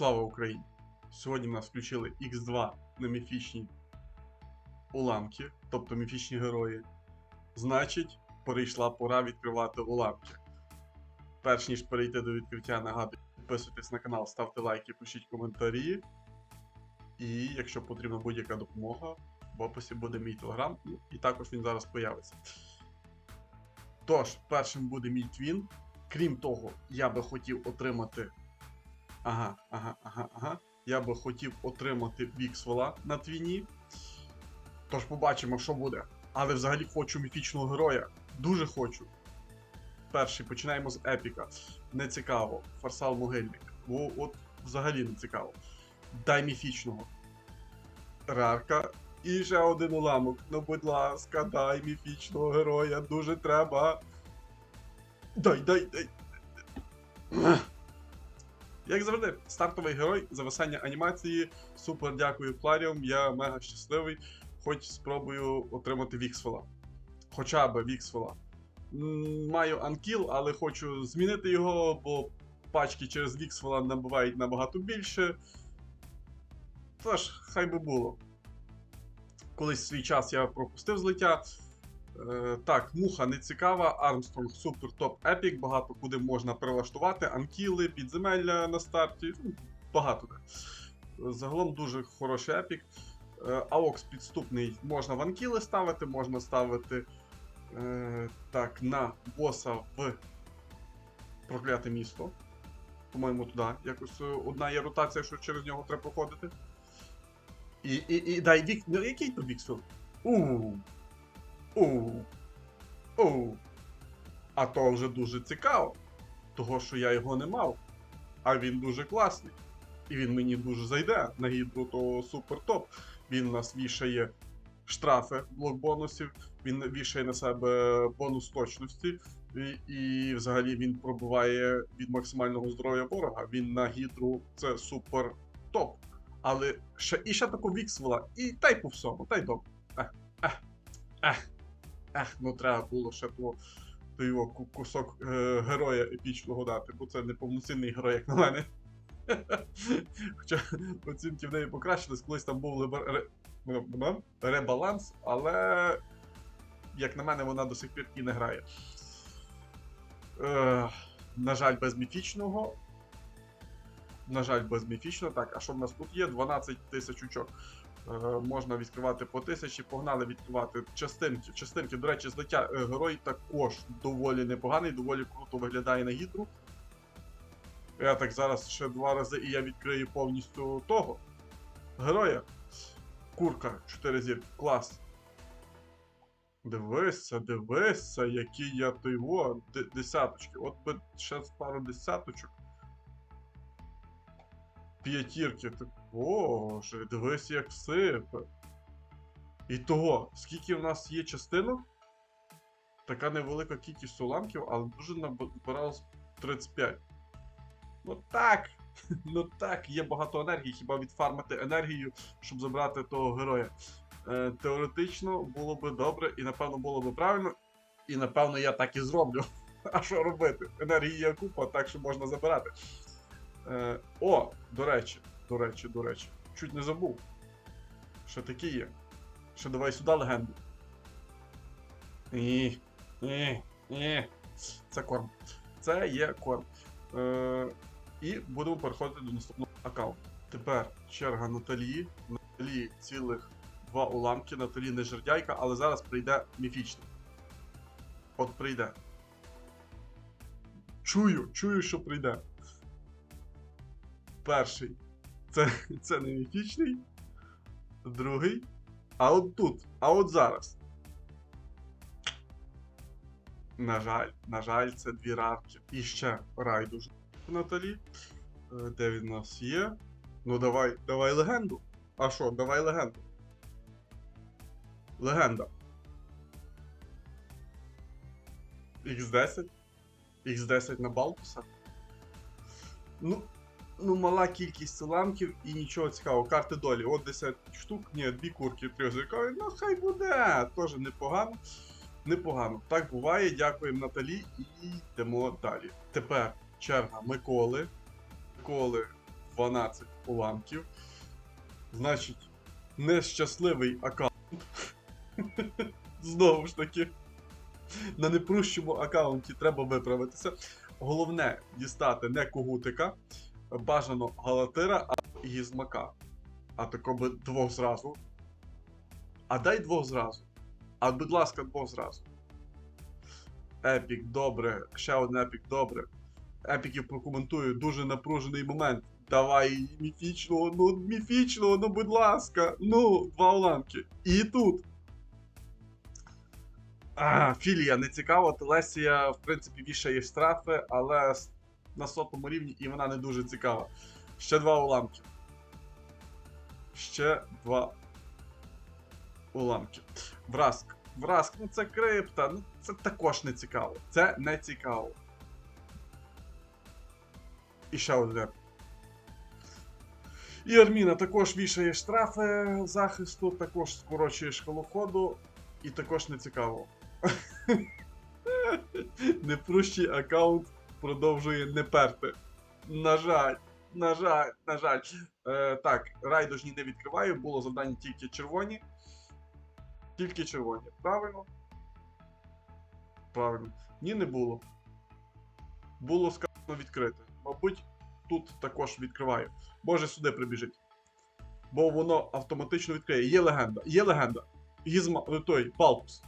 Слава Україні! Сьогодні в нас включили X2 на міфічні уламки, тобто міфічні герої. Значить, прийшла пора відкривати уламки. Перш ніж перейти до відкриття, нагадую, підписуйтесь на канал, ставте лайки, пишіть коментарі. І якщо потрібна будь-яка допомога, в описі буде мій телеграм, ну, і також він зараз появиться. Тож, першим буде мій твін. Крім того, я би хотів отримати. Ага, ага, ага, ага. Я би хотів отримати Віксвола на твіні. Тож побачимо, що буде. Але взагалі хочу міфічного героя. Дуже хочу. Перший починаємо з епіка. Не цікаво. Фарсал могильник. О, от взагалі не цікаво. Дай міфічного. Рарка. І ще один уламок. Ну, будь ласка, дай міфічного героя. Дуже треба. Дай, дай, дай. Як завжди, стартовий герой, зависання анімації. Супер дякую Фларіум. Я мега щасливий. Хоч спробую отримати Віксфола. Хоча б Віксфола. Маю анкіл, але хочу змінити його, бо пачки через Віксфола набувають набагато більше. Тож, хай би було. Колись свій час я пропустив злиття. Е, так, муха не цікава, Армстронг супер топ епік, багато куди можна прилаштувати, анкіли, підземелля на старті. ну, Багато де. Загалом дуже хороший епік. Е, Аокс підступний можна в анкіли ставити, можна ставити е, так, на боса в прокляте місто. По-моєму, туди. Якось е, одна є ротація, що через нього треба проходити. І, і, і дай вік. Ну, який то віксел? Ууу. Оу. Оу. А то вже дуже цікаво. Того, що я його не мав. А він дуже класний. І він мені дуже зайде на гідру, то супер топ. Він у нас вішає штрафи блок бонусів, він вішає на себе бонус точності, і, і взагалі він пробиває від максимального здоров'я ворога. Він на гідру це супер топ. Але ще і ще таку віксвела, і та й по всьому, та й добре. Ех, ех, ех. Ех, ну треба було ще то його кусок е, героя епічного дати, бо це не повноцінний герой, як на мене. Хоча оцінки в неї покращились, колись там був либер... ре... ребаланс, але, як на мене, вона до сих пір і не грає. Е, на жаль, без міфічного. На жаль, без міфічного. Так, а що в нас тут є? 12 тисяч очок. Е, можна відкривати по тисячі, погнали відкривати частинки. Частинки, до речі, злиття е, герой також доволі непоганий, доволі круто виглядає на гідру. Я так зараз ще два рази і я відкрию повністю того. Героя. Курка, 4 зірки, клас. Дивися, дивися, який я той десяточки. От би ще пару десяточок. П'ятірки. Так, боже, дивись, як сипе. І того, скільки в нас є частинок? Така невелика кількість уламків, але дуже набиралось 35. Ну так. Ну так, є багато енергії, хіба відфармити енергію, щоб забрати того героя. Е, теоретично було би добре, і напевно було би правильно. І напевно я так і зроблю. А що робити? Енергії є купа, так що можна забирати. Е, о, до речі, до речі, до речі. Чуть не забув. Що такі є. Що давай сюди легенду. Ні, ні, ні. Це корм. Це є корм. Е, і будемо переходити до наступного аккаунту. Тепер черга Наталії. Наталії цілих два уламки. Наталі не жердяйка, але зараз прийде міфічний. От прийде. Чую, чую, що прийде. Перший. Це, це не міфічний. Другий. А от тут. А от зараз. На жаль, на жаль, це дві рарки. І ще райдуж Наталі. Е, Де він у нас є? Ну давай, давай легенду. А що, давай легенду. Легенда. Х10. Х10 на Балтуса. Ну, ну, мала кількість уламків і нічого цікавого. Карти долі. От 10 штук, ні, дві курки, три зіркові. Ну, хай буде. Теж непогано. Непогано. Так буває. Дякуємо Наталі і йдемо далі. Тепер черга Миколи. Миколи 12 уламків. Значить, нещасливий аккаунт. Знову ж таки. На непрущому аккаунті треба виправитися. Головне дістати не когутика, бажано галатира, а гізмака. А тако би двох зразу. А дай двох зразу. А будь ласка, двох зразу. Епік, добре. Ще один епік, добре. Епіків прокоментую. Дуже напружений момент. Давай міфічного, ну міфічного, ну будь ласка. Ну, два уламки. І тут. А, філія не цікаво. Телесія, в принципі, вішає штрафи, але на сотому рівні і вона не дуже цікава. Ще два уламки. Ще два уламки. Враск. Враск, ну це крипта, ну це також не цікаво. Це не цікаво. І ще один. І Арміна також вішає штрафи захисту, також скорочує шкалу ходу, і також не цікаво. Непрущий аккаунт продовжує не перти. На жаль, на жаль, на жаль. Е, так, райдужні не відкриваю, було завдання тільки червоні. Тільки червоні. Правильно? Правильно. Ні, не було. Було сказано відкрите. Мабуть, тут також відкриваю. Може сюди прибіжить. Бо воно автоматично відкриє. Є легенда. Є легенда. Гізма. е, Той, Палпус.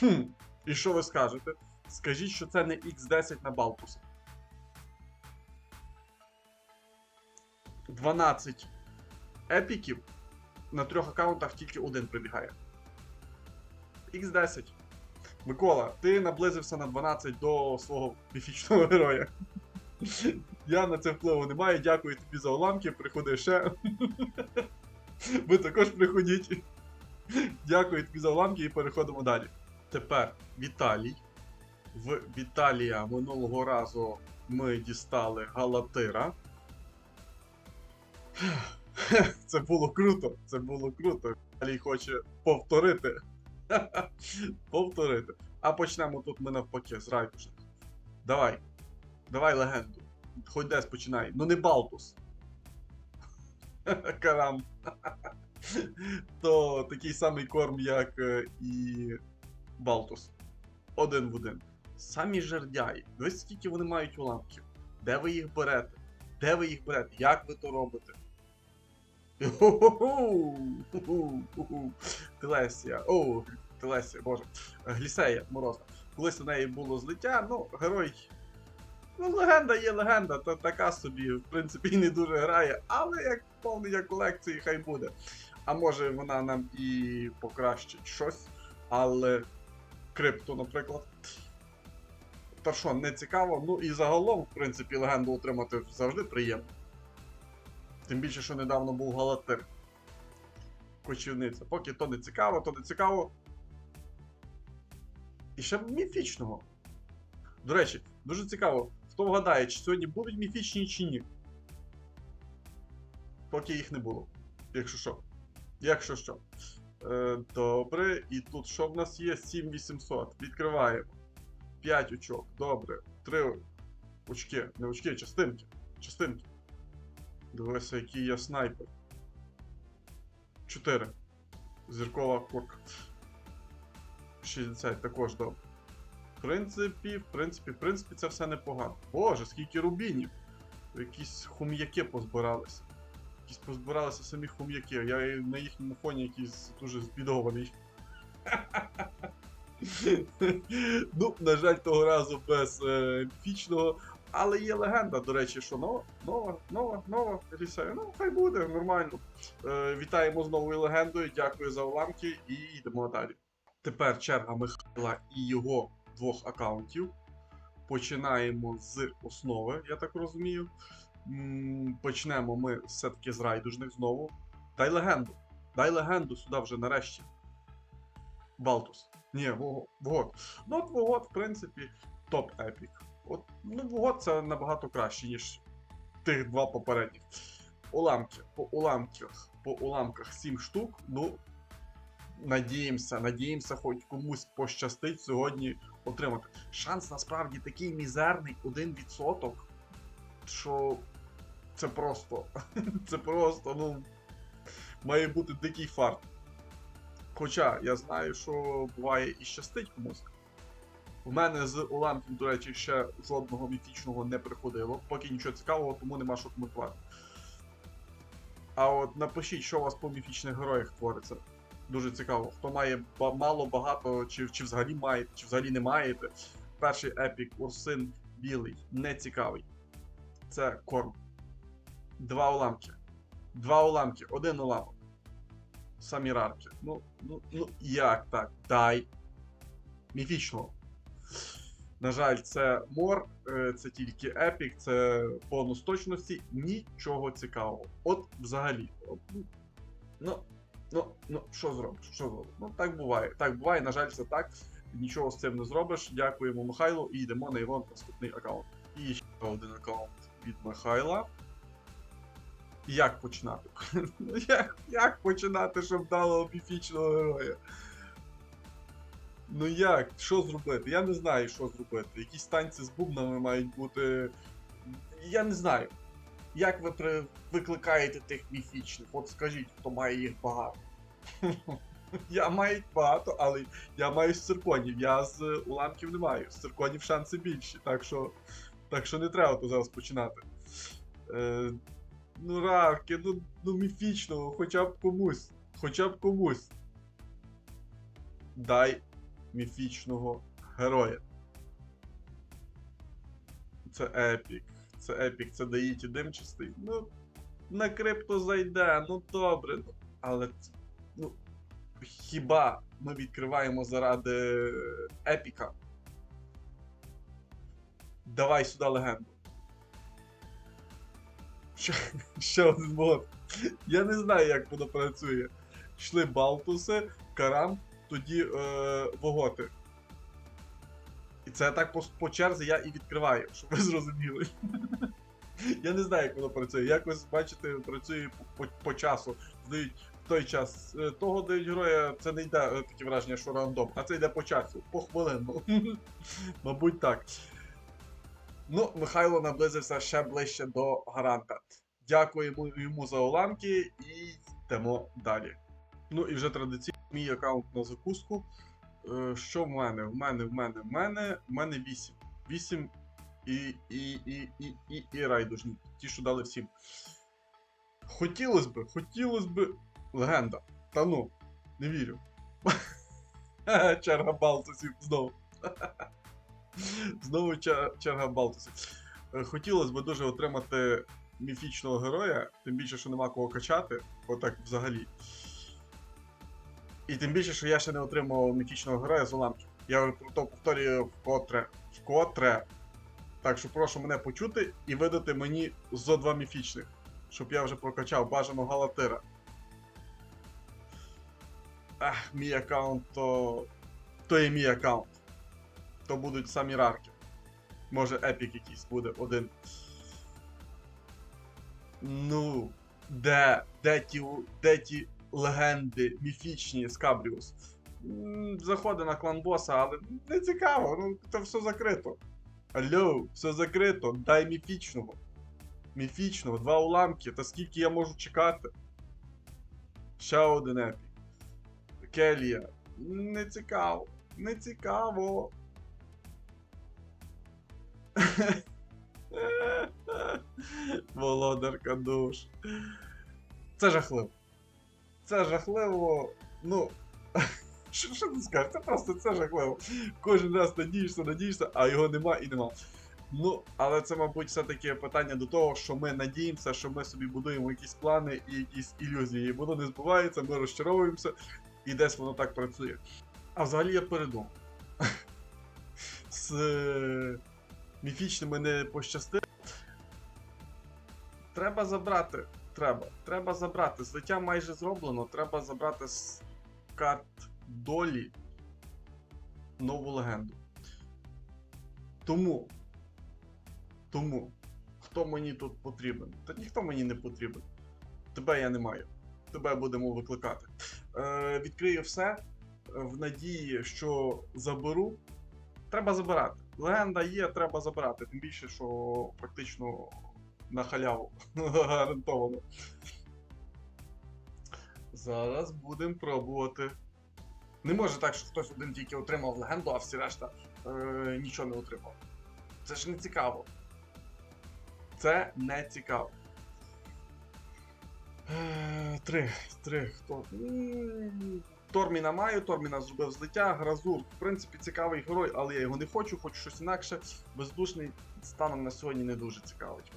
Хм. І що ви скажете? Скажіть, що це не X10 на Балтуса. 12 епіків на трьох аккаунтах тільки один прибігає. X10. Микола, ти наблизився на 12 до свого міфічного героя. Я на це впливу не маю. Дякую тобі за уламки. Приходи ще. Ви також приходіть. Дякую тобі за уламки і переходимо далі. Тепер Віталій. В Віталія минулого разу ми дістали Галатира. Це було круто. Це було круто. Віталій хоче повторити. повторити. А почнемо тут ми навпаки з райдужних. Давай. Давай легенду. Хоч десь починай. Ну не Балтус. Карам. То такий самий корм, як е, і Балтус. Один в один. Самі жердяї. Дивись, скільки вони мають уламків. Де ви їх берете? Де ви їх берете? Як ви то робите? Телесія. О, Телесія, боже. Глісея морозна. Колись у неї було злиття, ну, герой. Ну, легенда є легенда, та така собі, в принципі, не дуже грає, але як повнення колекції, хай буде. А може вона нам і покращить щось, але крипту, наприклад. Та що, не цікаво. Ну і загалом, в принципі, легенду отримати завжди приємно. Тим більше, що недавно був Галатир. Кочівниця. Поки то не цікаво, то не цікаво. І ще міфічного. До речі, дуже цікаво, хто вгадає, чи сьогодні будуть міфічні чи ні. Поки їх не було. Якщо що. Якщо що. Е, добре, і тут що в нас є? 7800. Відкриваємо. 5 очок. Добре. 3 очки. Не очки, частинки. Частинки. Дивися, який я снайпер. 4. Зіркова курка. 60 також добре. В принципі, в принципі, в принципі, це все непогано. Боже, скільки рубінів. Якісь хум'яки позбиралися. Якісь позбиралися самі хум'яки. Я на їхньому фоні якийсь дуже збідований. Ну, на жаль, того разу без е, міфічного. Але є легенда, до речі, що нова, нова, нова, нова Елісея. Ну, хай буде, нормально. Е, вітаємо з новою легендою, дякую за уламки і йдемо далі. Тепер черга Михайла і його двох аккаунтів. Починаємо з основи, я так розумію. Почнемо ми все-таки з райдужних знову. Дай легенду. Дай легенду сюди вже нарешті. Балтус. Ні, Вого- Ну, от в принципі, топ епік. От, ну, Вогот це набагато краще, ніж тих два попередніх. Уламки. По уламках, по уламках 7 штук. Ну, надіємося, надіємося, хоч комусь пощастить сьогодні отримати. Шанс насправді такий мізерний 1%. що це просто. Це просто, ну. Має бути дикий фарт. Хоча я знаю, що буває і щастить комусь. У мене з уламків, до речі, ще жодного міфічного не приходило, поки нічого цікавого, тому нема що коментувати. А от напишіть, що у вас по міфічних героях твориться. Дуже цікаво. Хто має мало, багато, чи, чи взагалі маєте, чи взагалі не маєте. Перший епік Урсин білий, не цікавий. Це корм. Два уламки. Два уламки, один уламок. Самі рарки. Ну, ну, ну як так? Дай. Міфічного. На жаль, це мор, е, це тільки епік, це бонус точності, нічого цікавого. От взагалі. Ну, ну, ну, ну, що зробиш? Що зробиш? Ну, так буває. Так буває, на жаль, це так. Нічого з цим не зробиш. Дякуємо Михайлу і йдемо на його наступний аккаунт. І ще один аккаунт від Михайла. Як починати? Ну, як, як починати, щоб дало міфічного героя? Ну як? Що зробити? Я не знаю, що зробити. Якісь танці з бубнами мають бути. Я не знаю. Як ви при... викликаєте тих міфічних? От скажіть, хто має їх багато. Я маю багато, але я маю з цирконів. Я з уламків не маю. З цирконів шанси більші, так що. Так що не треба то зараз починати. Е, ну, рарки, ну, ну міфічного, хоча б комусь. Хоча б комусь. Дай міфічного героя. Це епік. Це епік, це Даїті димчастий. Ну, на крипто зайде, ну добре. ну, Але ну, хіба ми відкриваємо заради епіка? Давай сюди легенду. Ще, ще один мод. Я не знаю, як воно працює. Йшли Балтуси, Карам, тоді е, Воготи. І це так по, по черзі я і відкриваю, щоб ви зрозуміли. Я не знаю, як воно працює. Якось, бачите, працює по, по, по часу. Здають в той час е, того дають героя, це не йде е, таке враження, що рандом, а це йде по часу, по хвилину. Мабуть, так. Ну, Михайло наблизився ще ближче до гаранта. Дякуємо йому за уламки і йдемо далі. Ну і вже традиційно мій аккаунт на закуску. Е, Що в мене? В мене, в мене, в мене, в мене 8. 8 і, і, і, і, і, і райдужні. Ті, що дали всім. Хотілось би, хотілось би. Легенда. Та ну, не вірю. Черга Балтусів знову. Знову черга Балтусів. Е, Хотілося б дуже отримати міфічного героя, тим більше, що нема кого качати, отак взагалі. І тим більше, що я ще не отримав міфічного героя з уламків. Я то повторюю вкотре. Вкотре. Так що прошу мене почути і видати мені зо два міфічних, щоб я вже прокачав бажано Галатира. Ах, мій аккаунт то. То є мій аккаунт. То будуть самі рарки. Може епік якийсь буде один. Ну, де, де ті, де ті легенди міфічні з Кабріус? М, Заходи на клан боса, але не цікаво, ну це все закрито. Алло, все закрито, дай міфічного. Міфічного, два уламки, та скільки я можу чекати? Ще один епік. Келія. Не цікаво. Не цікаво. Володарка душ. Це жахливо. Це жахливо. Ну. Що, що ти скажеш? Це просто це жахливо. Кожен раз надієшся, надієшся, а його нема і нема. Ну, але це, мабуть, все-таки питання до того, що ми надіємося, що ми собі будуємо якісь плани і якісь ілюзії. Воно не збувається, ми розчаровуємося, і десь воно так працює. А взагалі я передумав. міфічними не пощастило. Треба забрати. Треба. Треба забрати. Злиття майже зроблено. Треба забрати з карт долі нову легенду. Тому. Тому. Хто мені тут потрібен? Та ніхто мені не потрібен. Тебе я не маю. Тебе будемо викликати. Е, відкрию все в надії, що заберу. Треба забирати. Легенда є, треба забирати. Тим більше, що практично на халяву. Гарантовано. Зараз будемо пробувати. Не може так, що хтось один тільки отримав легенду, а всі решта е, нічого не отримав. Це ж не цікаво. Це не цікаво. Е, Три. Три. Хто? Торміна маю, Торміна зробив злиття, Гразур. В принципі, цікавий герой, але я його не хочу, хочу щось інакше. Бездушний станом на сьогодні не дуже цікавить.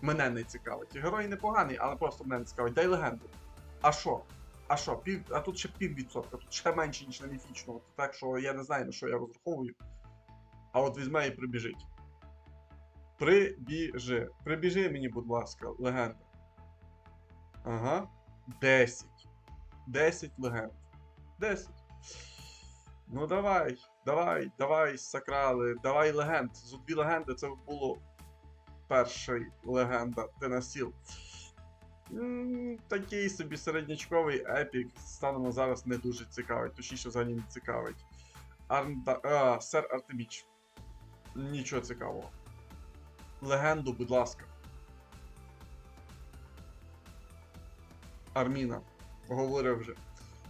Мене не цікавить. Герой непоганий, але просто мене не цікавить. Дай легенду. А що? А що? Пів... А тут ще пів відсотка, тут ще менше, ніж на міфічному. Так що я не знаю, на що я розраховую. А от візьме і прибіжить. Прибіжи. Прибіжи мені, будь ласка, легенда. Ага. 10. 10 легенд. 10. Ну давай, давай, давай, сакрали, давай легенд. Дві легенди це було перший легенда. Ти насіл. Такий собі середнячковий епік станом на зараз не дуже цікавить, точніше взагалі не цікавить. Арнда... А, сер Артеміч. Нічого цікавого. Легенду, будь ласка. Арміна. Говорив вже.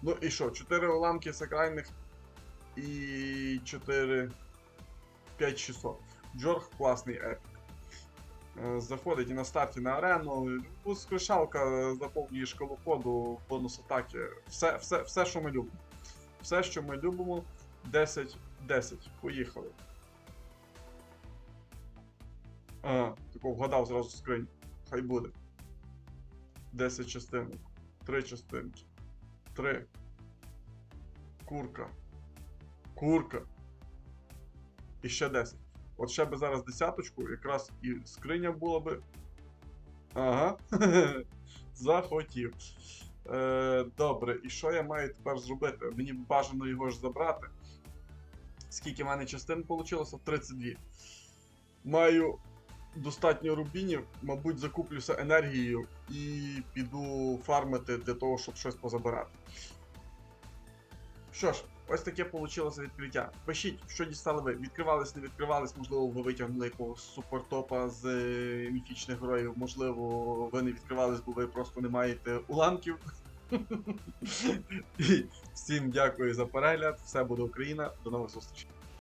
Ну і що? 4 уламки сакральних і 4. 5600. Джорг класний епік. Е, Заходить і на старті на арену. Воскрешалка заповнює шкалу бонус атаки. Все, все, все, що ми любимо. Все, що ми любимо. 10, 10. Поїхали. А, тако вгадав зразу скринь. Хай буде. 10 частинок. 3 частинки. 3. Курка. Курка. І ще 10. От ще би зараз десяточку, якраз і скриня була би. Ага. Захотів. Е, добре, і що я маю тепер зробити? Мені бажано його ж забрати. Скільки в мене частин вийшло? 32. Маю достатньо рубінів, мабуть, закуплюся енергією і піду фармити для того, щоб щось позабирати. Що ж, ось таке вийшло відкриття. Пишіть, що дістали ви. Відкривались, не відкривались, можливо, ви витягнули якогось супертопа з е, міфічних героїв, можливо, ви не відкривались, бо ви просто не маєте уламків. Всім дякую за перегляд. Все буде Україна. До нових зустрічей.